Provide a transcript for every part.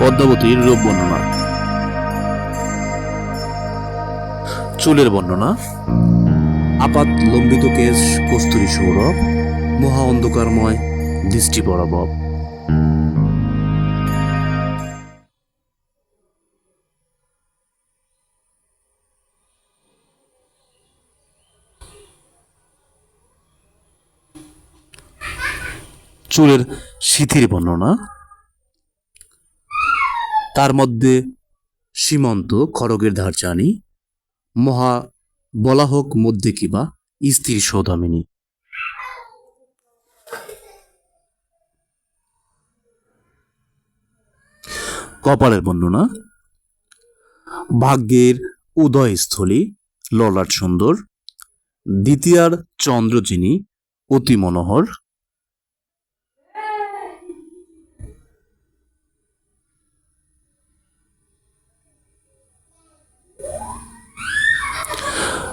পদ্মাবতীর রূপ বর্ণনা। চুলের বর্ণনা। আপাত লম্বিত কেশ, কস্তুরী সৌরভ। মহা অন্ধকারময়, দৃষ্টি বরাবর। চুলের শিথির বর্ণনা। তার মধ্যে সীমন্ত খড়গের ধারচানি, মহা বলা হোক মধ্যে কিবা স্ত্রীর সৌদামিনী। কপালের বর্ণনা ভাগ্যের উদয়স্থলী, ললাট সুন্দর, দ্বিতীয়ার চন্দ্র যিনি অতি মনোহর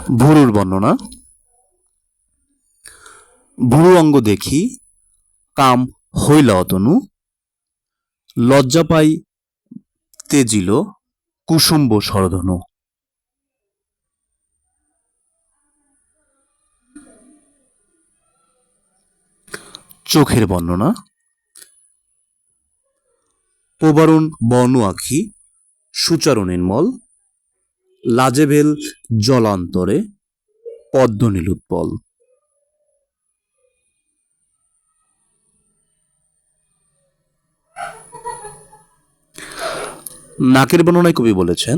ভুরুর বর্ণনা। ভুরু অঙ্গ দেখি, কাম হইল অতনু, লজ্জা পাই তেজিল, কুসুম্ব শরধনু চোখের বর্ণনা। প্রবারণ বর্ণ আখি সুচারু নির্মল লাজেভেল জলান্তরে পদ্ম নীলুৎপল নাকের বর্ণনায় কবি বলেছেন,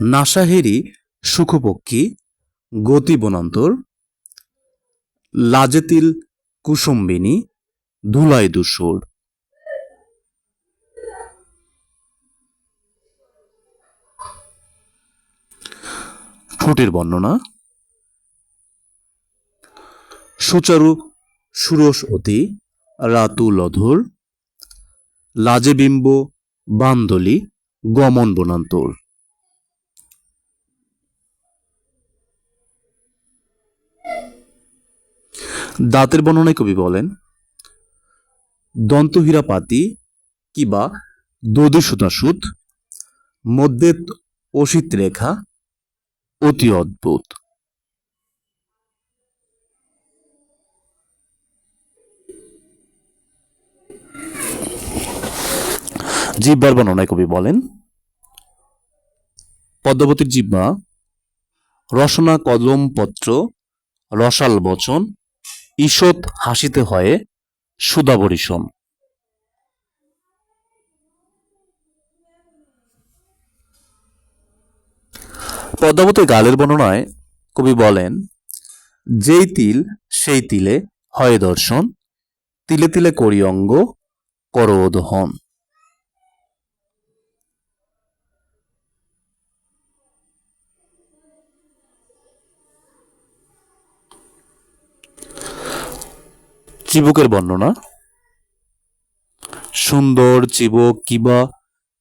নাসাহেরি সুখপক্ষী গতি বনান্তর লাজেতিল কুসুম্বিনী ধুলাই দুসুর। ঠোঁটের বর্ণনা? সুচারু, সুরস অতি, রাতু লধুর লাজে বিম্ব বান্দলি, গমন বনান্তর। দাঁতের বর্ণনায় কবি বলেন দন্তহীরা পাতি কিবা দোদুসুতাসুত মধ্যে অসিত রেখা অতি অদ্ভুত। জিব্বার বর্ণনায় কবি বলেন, পদ্মাবতীর জিব্বা রসনা কদম পত্র, রসাল বচন, ঈষৎ হাসিতে হয়ে সুদাবরিশম পদ্মাবতীর গালের বর্ণনায় কবি বলেন, যেই তিল, সেই তিলে হয় দর্শন, তিলে তিলে করি অঙ্গ করোদহন চিবুকের বর্ণনা, সুন্দর চিবক কিবা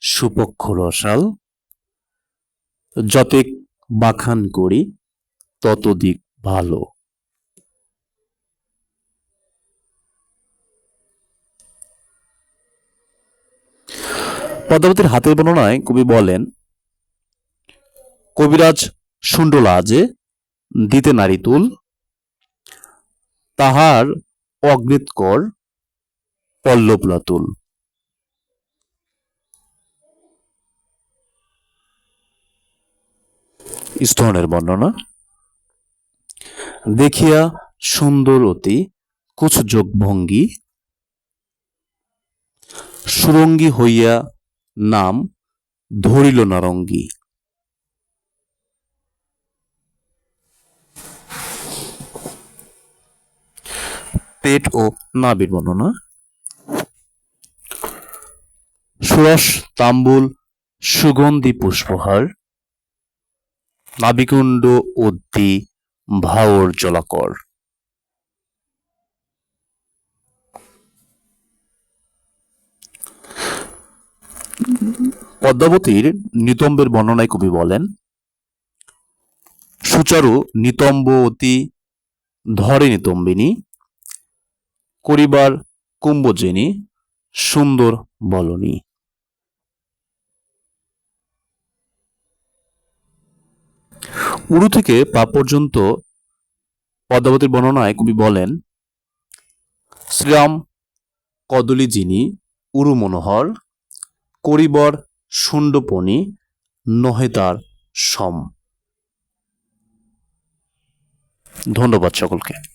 সুপক্ষ রসাল, যতেক বাখান করি ততদিক ভালো। পদ্মাবতীর হাতের বর্ণনায় কবি বলেন, কবিরাজ সুন্ডলা আজে দিতে নারী তুল তাহার অগ্নিতকর পল্লবলাতুল। স্তনের বর্ণনা। দেখিয়া সুন্দর অতি কুচ যোগ ভঙ্গি সুরঙ্গী হইয়া নাম ধরিল নারঙ্গী। পেট ও নাভির বর্ণনা। সুরস, তাম্বুল, সুগন্ধি পুষ্পহার। নাবিকুণ্ড উদ্দি ভাওর জলাকর। পদ্মাবতীর নিতম্বের বর্ণনায় কবি বলেন, সুচারু নিতম্ব অতি ধরে নিতম্বিনী, করিবার কুম্ভজেনী সুন্দর বলনি। উরু থেকে পা পর্যন্ত পদ্মাবতীর বর্ণনায় কবি বলেন, শ্রীরাম কদলী যিনি উরু মনোহর, করিবর সুণ্ডপনি নহে তার সম। ধন্যবাদ সকলকে।